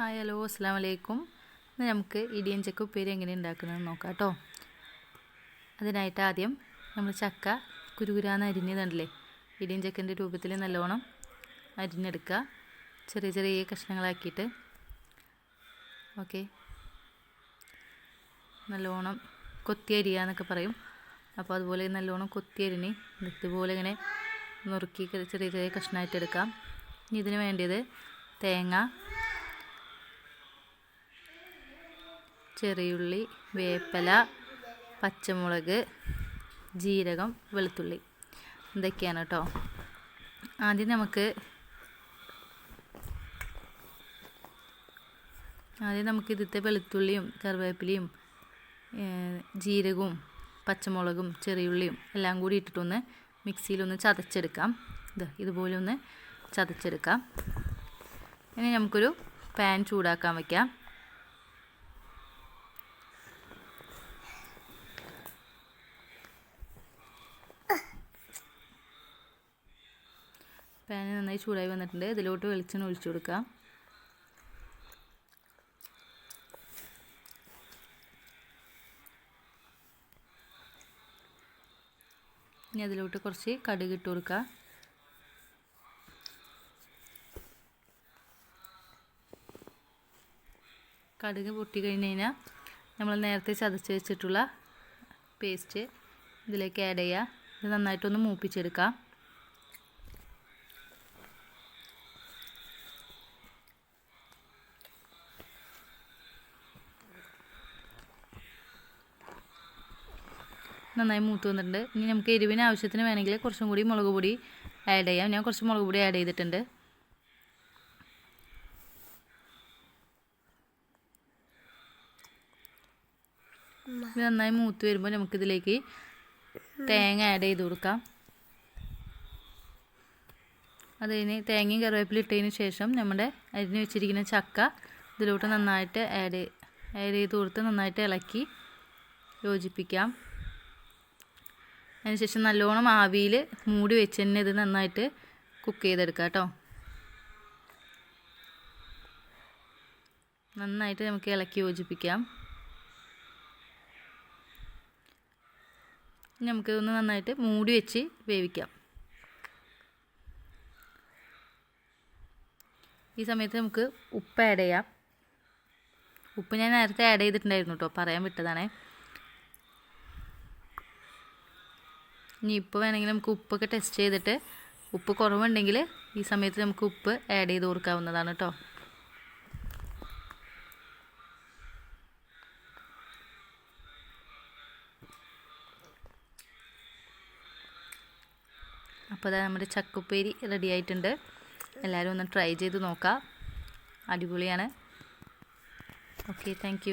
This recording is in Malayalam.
ഹായ് ഹലോ അസ്സാം വലൈക്കും ഇന്ന് നമുക്ക് ഇടിയൻ ചക്ക ഉപ്പേരി എങ്ങനെ ഉണ്ടാക്കുന്നത് നോക്കാം കേട്ടോ. അതിനായിട്ട് ആദ്യം നമ്മൾ ചക്ക കുരുകുരാന്ന് അരിഞ്ഞതുണ്ടല്ലേ ഇടിയൻ ചക്കന്റെ രൂപത്തിൽ നല്ലോണം അരിഞ്ഞെടുക്കുക. ചെറിയ ചെറിയ കഷ്ണങ്ങളാക്കിയിട്ട്. ഓക്കെ. നല്ലോണം കൊത്തി അരിയുക എന്നൊക്കെ പറയും. അപ്പോൾ അതുപോലെ നല്ലോണം കൊത്തി അരിഞ്ഞ് ഇതുപോലെ ഇങ്ങനെ നുറുക്കി ചെറിയ ചെറിയ കഷ്ണമായിട്ട് എടുക്കാം. ഇതിന് വേണ്ടിയത് തേങ്ങ ചെറിയുള്ളി വേപ്പല പച്ചമുളക് ജീരകം വെളുത്തുള്ളി. ഇതൊക്കെയാണ് കേട്ടോ ആദ്യം നമുക്ക് ആദ്യം നമുക്ക് ഇതിലത്തെ വെളുത്തുള്ളിയും കറിവേപ്പിലയും ജീരകവും പച്ചമുളകും ചെറിയുള്ളിയും എല്ലാം കൂടി ഇട്ടിട്ടൊന്ന് മിക്സിയിലൊന്ന് ചതച്ചെടുക്കാം. ഇത് ഇതുപോലെ ഒന്ന് ചതച്ചെടുക്കാം. ഇനി നമുക്കൊരു പാൻ ചൂടാക്കാൻ വയ്ക്കാം പാൻ നന്നായി ചൂടായി വന്നിട്ടുണ്ട്. ഇതിലോട്ട് വെളിച്ചെണ്ണ ഒഴിച്ചു കൊടുക്കാം ഇനി അതിലോട്ട് കുറച്ച് കടുക് ഇട്ട് കൊടുക്കുക. കടുക് പൊട്ടി കഴിഞ്ഞ് കഴിഞ്ഞാൽ നമ്മൾ നേരത്തെ ചതച്ച് വെച്ചിട്ടുള്ള പേസ്റ്റ് ഇതിലേക്ക് ആഡ് ചെയ്യുക. ഇത് നന്നായിട്ടൊന്ന് മൂപ്പിച്ചെടുക്കാം. നന്നായി മൂത്ത് വന്നിട്ടുണ്ട്. ഇനി നമുക്ക് എരിവിന് ആവശ്യത്തിന് വേണമെങ്കിൽ കുറച്ചും കൂടി മുളക് പൊടി ആഡ് ചെയ്യാം. ഞാൻ കുറച്ച് മുളക് പൊടി ആഡ് ചെയ്തിട്ടുണ്ട്. ഇത് നന്നായി മൂത്ത് വരുമ്പോൾ നമുക്കിതിലേക്ക് തേങ്ങ ആഡ് ചെയ്ത് കൊടുക്കാം. അത് കഴിഞ്ഞ് തേങ്ങയും കറിവേപ്പില ഇട്ടതിന് ശേഷം നമ്മുടെ അരിഞ്ഞ് വെച്ചിരിക്കുന്ന ചക്ക ഇതിലോട്ട് നന്നായിട്ട് ആഡ് ആഡ് ചെയ്ത് കൊടുത്ത് നന്നായിട്ട് ഇളക്കി യോജിപ്പിക്കാം. അതിനുശേഷം നല്ലോണം ആവിയിൽ മൂടി വെച്ച് തന്നെ ഇത് നന്നായിട്ട് കുക്ക് ചെയ്തെടുക്കാം കേട്ടോ. നന്നായിട്ട് നമുക്ക് ഇളക്കി യോജിപ്പിക്കാം. നമുക്കിതൊന്ന് നന്നായിട്ട് മൂടി വെച്ച് വേവിക്കാം. ഈ സമയത്ത് നമുക്ക് ഉപ്പ് ആഡ് ചെയ്യാം. ഉപ്പ് ഞാൻ നേരത്തെ ആഡ് ചെയ്തിട്ടുണ്ടായിരുന്നു കേട്ടോ പറയാൻ വിട്ടതാണേ. ഇനി ഇപ്പോൾ വേണമെങ്കിൽ നമുക്ക് ഉപ്പൊക്കെ ടെസ്റ്റ് ചെയ്തിട്ട് ഉപ്പ് കുറവുണ്ടെങ്കിൽ ഈ സമയത്ത് നമുക്ക് ഉപ്പ് ആഡ് ചെയ്ത് കൊടുക്കാവുന്നതാണ് കേട്ടോ അപ്പോൾ അതാ നമ്മുടെ ചക്കുപ്പേരി റെഡി ആയിട്ടുണ്ട്. എല്ലാവരും ഒന്ന് ട്രൈ ചെയ്ത് നോക്കാം. അടിപൊളിയാണ്. Okay thank